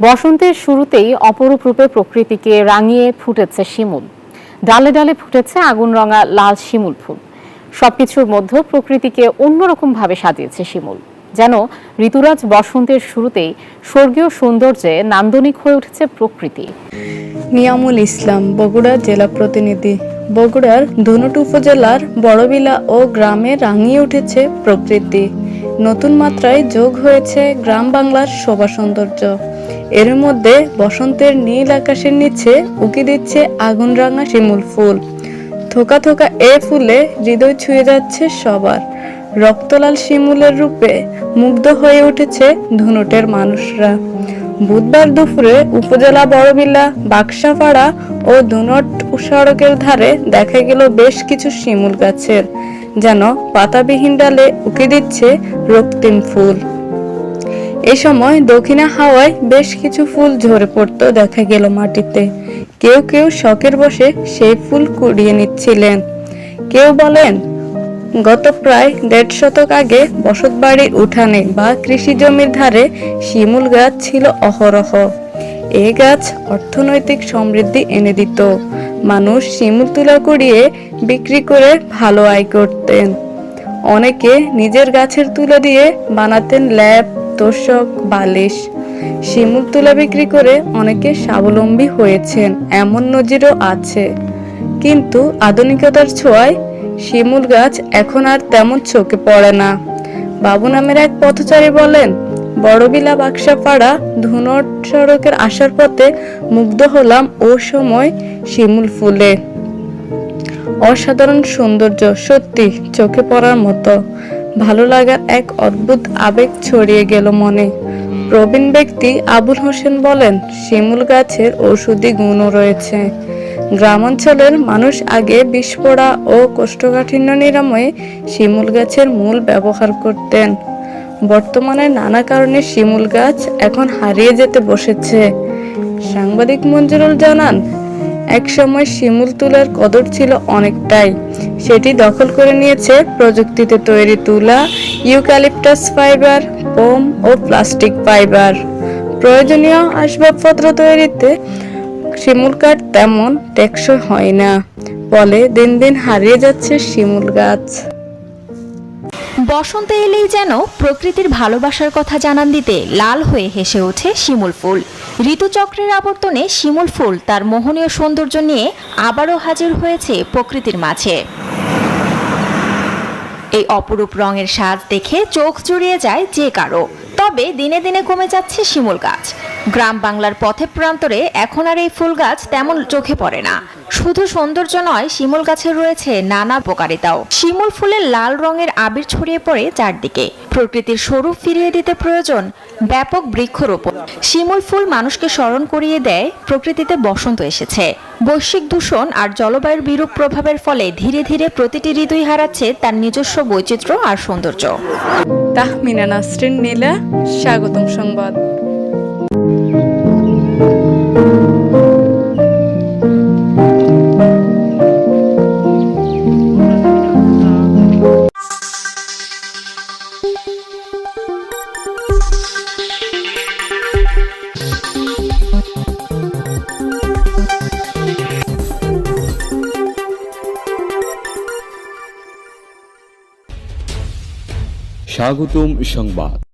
বসন্তের শুরুতেই অপরূপ রূপে প্রকৃতিকে রাঙিয়ে ফুটেছে শিমুল। ডালে ডালে ফুটেছে আগুন রঙা লাল শিমুল ফুল। সবকিছুর মধ্যে প্রকৃতিকে অন্যরকম ভাবে সাজিয়েছে শিমুল। যেন ঋতুরাজ বসন্তের শুরুতেই স্বর্গীয় সৌন্দর্যে নান্দনিক হয়ে উঠেছে প্রকৃতি। নিয়ামুল ইসলাম, বগুড়া জেলা প্রতিনিধি। বগুড়ার ধুনট উপজেলার বড়বিলা ও গ্রামে রাঙিয়ে উঠেছে প্রকৃতি। নতুন মাত্রায় যোগ হয়েছে গ্রাম বাংলার শোভা সৌন্দর্য। এর মধ্যে বসন্তের নীল আকাশের নিচে উকি দিচ্ছে আগুন রাঙা শিমুল ফুল। থোকা থোকা এ ফুলে হৃদয় ছুঁয়ে যাচ্ছে সবার। রক্তলাল শিমুলের রূপে মুগ্ধ হয়ে উঠেছে ধুনটের মানুষরা। বুধবার দুপুরে উপজেলা বড়বিলা, বাক্সাপাড়া ও দুনট সড়কের ধারে দেখা গেল বেশ কিছু শিমুল গাছের, যেন পাতাবিহীন ডালে উকি দিচ্ছে রক্তিম ফুল। এই সময় দক্ষিণা হাওয়ায় বেশ কিছু ফুল ঝরে পড়তো দেখা গেল মাটিতে। কেউ কেউ শখের বসে সেই ফুল কুড়িয়ে নিচ্ছিলেন। কেউ বলেন গত প্রায় দেড় শতক আগে বসতবাড়ির উঠানে বা কৃষি জমির ধারে শিমুল গাছ ছিল অহরহ। এ গাছ অর্থনৈতিক সমৃদ্ধি এনে দিত। মানুষ শিমুল তুলা কুড়িয়ে বিক্রি করে ভালো আয় করতেন। অনেকে নিজের গাছের তুলা দিয়ে বানাতেন ল্যাপ তোষক, বালিশ। শিমুল তুলা বিক্রি করে অনেকে স্বাবলম্বী হয়েছেন, এমন নজিরও আছে। কিন্তু আধুনিকতার ছোঁয়ায় শিমুল গাছ এখন আর তেমন চোখে পড়ে না। বাবু নামের এক পথচারী বলেন, বড়বিলা বাক্সাপাড়া ধুনট সড়কের আসার পথে মুগ্ধ হলাম ও সময় শিমুল ফুলে। অসাধারণ সৌন্দর্য সত্যি চোখে পড়ার মতো। ভালো লাগার এক অদ্ভুত আবেগ ছড়িয়ে গেল মনে। প্রবীণ ব্যক্তি আবুল হোসেন বলেন, শিমুল গাছের ঔষধি গুণও রয়েছে। গ্রামাঞ্চলের মানুষ আগে বিষপোড়া ও কোষ্ঠকাঠিন্য নিরাময়ে শিমুল গাছের মূল ব্যবহার করতেন। বর্তমানে নানা কারণে শিমুল গাছ এখন হারিয়ে যেতে বসেছে। সাংবাদিক মঞ্জুরুল জানান, একসময় শিমুল তুলার কদর ছিল অনেকটাই। সেটি দখল করে নিয়েছে প্রযুক্তিতে তৈরি তুলা, ইউক্যালিপটাস ফাইবার পোম ও প্লাস্টিক ফাইবার। প্রয়োজনীয় আসবাবপত্র তৈরিতে শিমুল কাঠ তেমন টেকসই হয় না। ফলে দিন দিন হারিয়ে যাচ্ছে শিমুল গাছ। বসন্ত এলেই যেন প্রকৃতির ভালোবাসার কথা জানান দিতে লাল হয়ে হেসে ওঠে শিমুল ফুল। ঋতুচক্রের আবর্তনে শিমুল ফুল তার মোহনীয় সৌন্দর্য নিয়ে আবারও হাজির হয়েছে প্রকৃতির মাঝে। এই অপরূপ রঙের সাজ দেখে চোখ জুড়িয়ে যায় যে কারও। তবে দিনে দিনে কমে যাচ্ছে শিমুল গাছ। গ্রাম বাংলার পথে প্রান্তরে এখন আর এই ফুল গাছ তেমন চোখে পড়ে না। শুধু সৌন্দর্য নয়, শিমুল গাছের রয়েছে নানা উপকারিতাও। শিমুল ফুলের লাল রঙের আবির ছড়িয়ে পড়ে চারদিকে। প্রকৃতির স্বরূপ ফিরিয়ে দিতে প্রয়োজন ব্যাপক বৃক্ষরোপণ। শিমুল ফুল মানুষকে স্মরণ করিয়ে দেয়, প্রকৃতিতে বসন্ত এসেছে। বৈশ্বিক দূষণ আর জলবায়ুর বিরূপ প্রভাবের ফলে ধীরে ধীরে প্রতিটি ঋতুই হারাচ্ছে তার নিজস্ব বৈচিত্র্য আর সৌন্দর্য। তাহমিনা নাসরিন নীলা, স্বাগতম সংবাদ। স্বাগতম সংবাদ